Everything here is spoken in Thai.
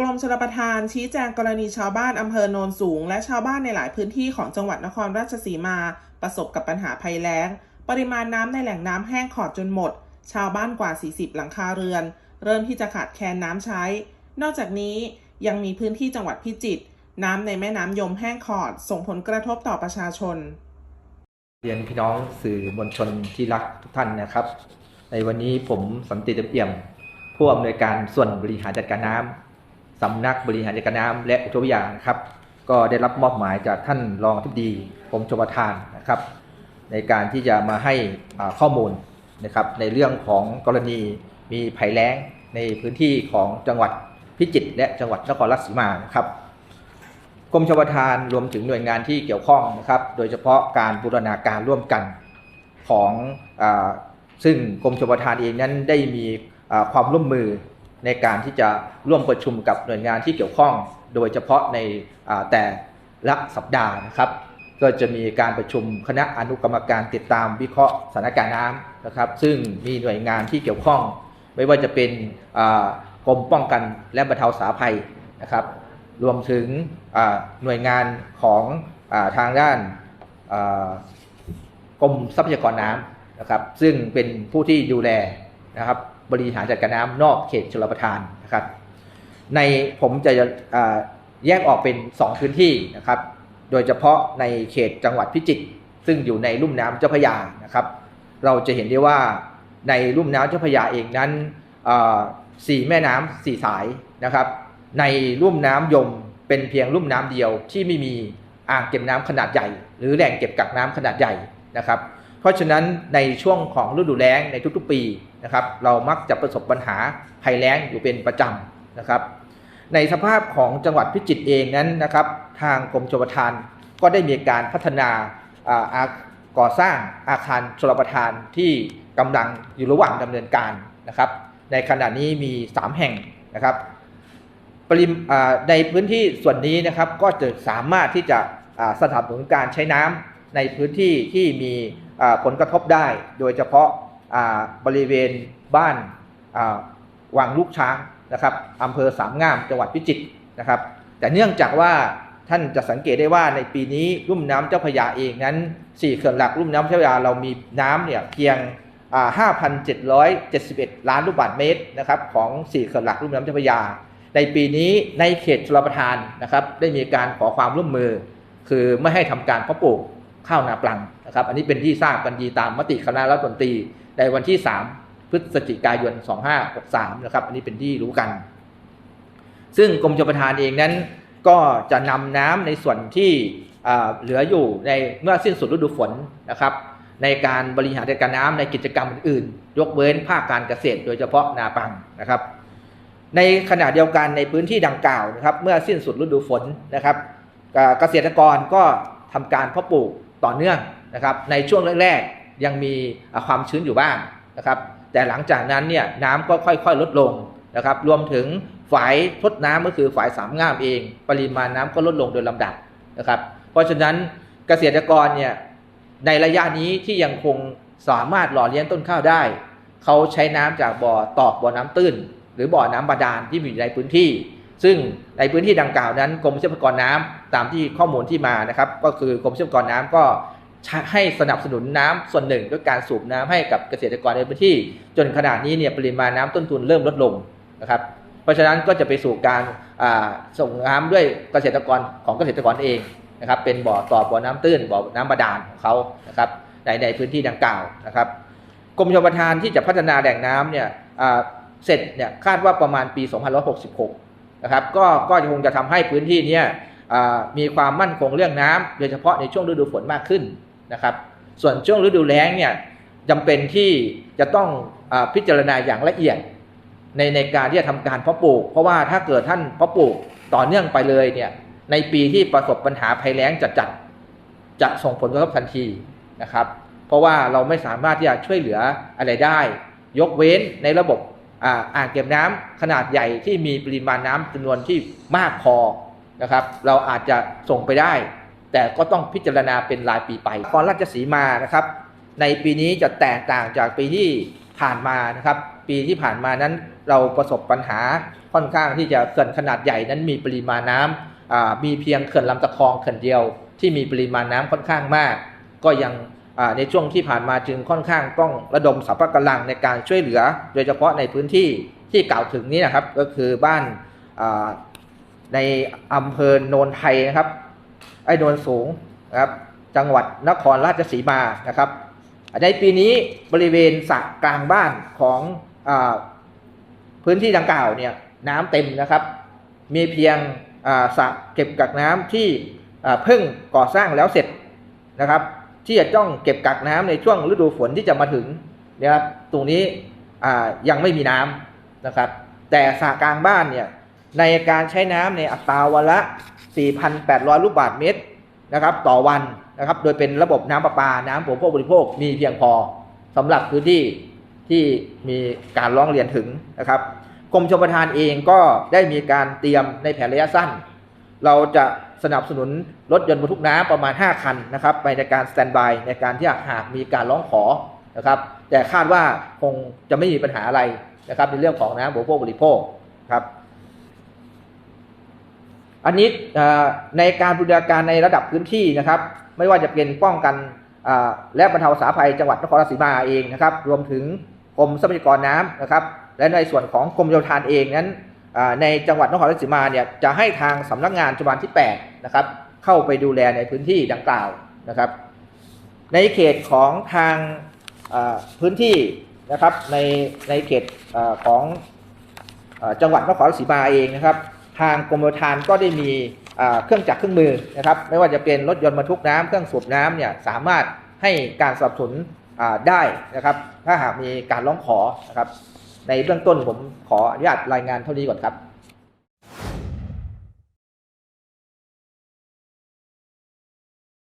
กรมชลประทานชี้แจงกรณีชาวบ้านอำเภอโนนสูง และชาวบ้านในหลายพื้นที่ของจังหวัดนครราชสีมา ประสบกับปัญหาภัยแล้ง ปริมาณน้ำในแหล่งน้ำแห้งขอดจนหมด ชาวบ้านกว่า 40 หลังคาเรือน เริ่มที่จะขาดแคลนน้ำใช้ นอกจากนี้ยังมีพื้นที่จังหวัดพิจิตรน้ำในแม่น้ำยมแห้งขอด ส่งผลกระทบต่อประชาชน เรียนพี่น้องสื่อมวลชนที่รักทุกท่านนะครับ ในวันนี้ผมสันติเตี่ยม ผู้อำนวยการส่วนบริหารจัดการน้ำ สำนักบริหารจัดการน้ำและอุทยานนะครับ ก็ได้รับมอบหมายจากท่านรองทิบดีกรมชลประทานนะครับ ในการที่จะมาให้ข้อมูลนะครับในเรื่องของกรณีมีภัยแล้งในพื้นที่ของจังหวัดพิจิตรและจังหวัดนครราชสีมานะครับกรมชลประทานรวมถึงหน่วยงานที่เกี่ยวข้องนะครับ โดยเฉพาะการบูรณาการร่วมกันของอซึ่งกรมชลประทานเองนั้นได้มีความร่วมมือ ในการที่จะร่วมประชุมกับหน่วยงานที่เกี่ยวข้อง โดยเฉพาะในแต่ละสัปดาห์นะครับ ก็จะมีการประชุมคณะอนุกรรมการติดตามวิเคราะห์สถานการณ์น้ำนะครับ ซึ่งมีหน่วยงานที่เกี่ยวข้อง ไม่ว่าจะเป็นกรมป้องกันและบรรเทาสาภัยนะครับ รวมถึงหน่วยงานของอทางด้านกรมทรัพยากรน้ำนะครับ ซึ่งเป็นผู้ที่ดูแลนะครับ บริหารจัดการน้ำนอกเขตชลประทานนะครับ ในผมจะแยกออกเป็น 2 พื้นที่นะครับ โดยเฉพาะในเขตจังหวัดพิจิตรซึ่งอยู่ในลุ่มน้ำเจ้าพระยานะครับ เราจะเห็นได้ว่าในลุ่มน้ำเจ้าพระยาเองนั้นสี่แม่น้ำสี่สายนะครับ ในลุ่มน้ำยมเป็นเพียงลุ่มน้ำเดียวที่ไม่มีอ่างเก็บน้ำขนาดใหญ่ หรือแหล่งเก็บกักน้ำขนาดใหญ่นะครับ เพราะฉะนั้นในช่วงของฤดูแล้งในทุกๆปีนะครับ เรามักจะประสบปัญหาภัยแล้งอยู่เป็นประจำนะครับ ในสภาพของจังหวัดพิจิตรเองนั้นนะครับ ทางกรมชลประทานก็ได้มีการพัฒนาอ่าก่อสร้างอาคารชลประทานที่กำลังอยู่ระหว่างดำเนินการนะครับ ในขณะนี้มี 3 แห่งนะครับปริมในพื้นที่ส่วนนี้นะครับก็จะสามารถที่จะอ่าสนับสนุนการใช้น้ำ ในพื้นที่ที่มีผลกระทบได้ โดยเฉพาะาบริเวณบ้านาวังลูกช้างนะครับอำเภอสามงามจังหวัดพิจิตรนะครับ แต่เนื่องจากว่าท่านจะสังเกตได้ว่าในปีนี้ลุ่มน้ำเจ้าพยาเองนั้นสี่เขื่อนหลักลุ่มน้ำเจ้าพยาเรามีน้ำเนี่ยเพียงอ่า5,771 ล้านลูกบาศก์เมตรนะครับของสี่เขื่อนหลักลุ่มน้ำเจ้าพยา ในปีนี้ในเขตชลประทานนะครับได้มีการขอความร่วมมือ คือไม่ให้ทำการเพาะปลูก ข้าวนาปลังนะครับ อันนี้เป็นที่ทราบกันดีตามมติคณะรัฐมนตรีในวันที่ 3 พฤศจิกายน 2563 นะครับ อันนี้เป็นที่รู้กัน ซึ่งกรมชลประทานเองนั้นก็จะนำน้ำในส่วนที่เหลืออยู่ในเมื่อสิ้นสุดฤดูฝนนะครับ ในการบริหารจัดการน้ำในกิจกรรมอื่นๆ ยกเว้นภาคการเกษตร โดยเฉพาะนาปังนะครับ ในขณะเดียวกันในพื้นที่ดังกล่าวนะครับ เมื่อสิ้นสุดฤดูฝนนะครับ เกษตรกรก็ทำการเพาะปลูก ต่อเนื่องนะครับในช่วงแรกๆยังมีความชื้นอยู่บ้างนะครับแต่หลังจากนั้นเนี่ยน้ำก็ค่อยๆลดลงนะครับรวมถึงฝายทดน้ำก็คือฝายสามงามเอง ปริมาณน้ำก็ลดลงโดยลำดับนะครับเพราะฉะนั้นเกษตรกรเนี่ยในระยะนี้ที่ยังคงสามารถหล่อเลี้ยงต้นข้าวได้ เขาใช้น้ำจากบ่อตอกบ่อน้ำตื้น หรือบ่อน้ำบาดาลที่มีอยู่ในพื้นที่ ซึ่งในพื้นที่ดังกล่าวนั้นกรมทรัพยากรน้ำตามที่ข้อมูลที่มานะครับ ก็คือกรมทรัพยากรน้ำก็ให้สนับสนุนน้ำส่วนหนึ่งด้วยการสูบน้ำให้กับเกษตรกรในพื้นที่ จนขนาดนี้เนี่ยปริมาณน้ำต้นทุนเริ่มลดลงนะครับ เพราะฉะนั้นก็จะไปสู่การส่งน้ำด้วยเกษตรกรของเกษตรกรเองนะครับ เป็นบ่อต่อบ่อน้ำตื้นบ่อน้ำบาดาลของเขานะครับในในพื้นที่ดังกล่าวนะครับกรมชลประทานที่จะพัฒนาแหล่งน้ำเนี่ยเสร็จเนี่ยคาดว่าประมาณปี 2566 นะครับ ก็ก็คงจะทำให้พื้นที่นี้มีความมั่นคงเรื่องน้ำโดยเฉพาะในช่วงฤดูฝนมากขึ้นนะครับ ส่วนช่วงฤดูแล้งเนี่ยจำเป็นที่จะต้องอพิจารณาอย่างละเอียดในในการที่จะทำการเพาะปลูก เพราะว่าถ้าเกิดท่านเพาะปลูกต่อเนื่องไปเลยเนี่ยในปีที่ประสบปัญหาภัยแล้งจัดๆจะส่งผลกระทบทันทีนะครับ เพราะว่าเราไม่สามารถที่จะช่วยเหลืออะไรได้ ยกเว้นในระบบ อ่าอ่างเก็บน้ำขนาดใหญ่ที่มีปริมาณน้ำจำนวนที่มากพอนะครับ เราอาจจะส่งไปได้ แต่ก็ต้องพิจารณาเป็นรายปีไปครราชสีมานะครับ ในปีนี้จะแตกต่างจากปีที่ผ่านมานะครับ ปีที่ผ่านมานั้นเราประสบปัญหาค่อนข้างที่จะเขื่อนขนาดใหญ่นั้นมีปริมาณน้ำอ่ามีเพียงเขื่อนลำตะคองเขื่อนเดียว ที่มีปริมาณน้ำค่อนข้างมาก ก็ยัง ในช่วงที่ผ่านมาจึงค่อนข้างต้องระดมสรรพกำลังในการช่วยเหลือ โดยเฉพาะในพื้นที่ที่กล่าวถึงนี้นะครับ ก็คือบ้านในอำเภอโนนไทยนะครับ ไอ้โนนสูงนะครับจังหวัดนครราชสีมานะครับ ในปีนี้บริเวณสระกลางบ้านของอพื้นที่ดังกล่าวเนี่ยน้ำเต็มนะครับ มีเพียงสระเก็บกักน้ำที่เพิ่งก่อสร้างแล้วเสร็จนะครับ ที่จะต้องเก็บกักน้ำในช่วงฤดูฝนที่จะมาถึงนะครับตรงนี้ยังไม่มีน้ำนะครับ แต่สระกลางบ้านเนี่ยในการใช้น้ำในอัตราวันละ 4,800 ลูกบาศก์เมตรนะครับ ต่อวันนะครับ โดยเป็นระบบน้ำประปา น้ำผมพวกบริโภคมีเพียงพอสำหรับพื้นที่ที่มีการร้องเรียนถึงนะครับกรมชลประทานเองก็ได้มีการเตรียมในแผนระยะสั้น เราจะ สนับสนุนรถยนต์บรรทุกน้ำประมาณ 5 คันนะครับไปในการสแตนบายในการที่หากมีการร้องขอนะครับ แต่คาดว่าคงจะไม่มีปัญหาอะไรนะครับ ในเรื่องของน้ำบริโภคบริโภคครับ อันนี้ในการบูรณาการในระดับพื้นที่นะครับ ไม่ว่าจะเป็นป้องกันและบรรเทาสาภัยจังหวัดนครราชสีมาเองนะครับ รวมถึงกรมทรัพยากรน้ำนะครับ และในส่วนของกรมโยธาเองนั้น ในจังหวัดนครราชสีมาเนี่ยจะให้ทางสำนักงานจังหวัดที่8นะครับเข้าไปดูแลในพื้นที่ดังกล่าวนะครับ ในเขตของทางพื้นที่นะครับในในเขตอของอจังหวัดนครราชสีมาเองนะครับ ทางกรมโยธานก็ได้มีเครื่องจักรเครื่องมือนะครับ ไม่ว่าจะเป็นรถยนต์บรรทุกน้ำเครื่องสูบน้ำเนี่ยสามารถให้การสนับสนุนได้นะครับ ถ้าหากมีการร้องขอนะครับ ในเบื้องต้นผมขออนุญาตรายงานเท่านี้ก่อนครับ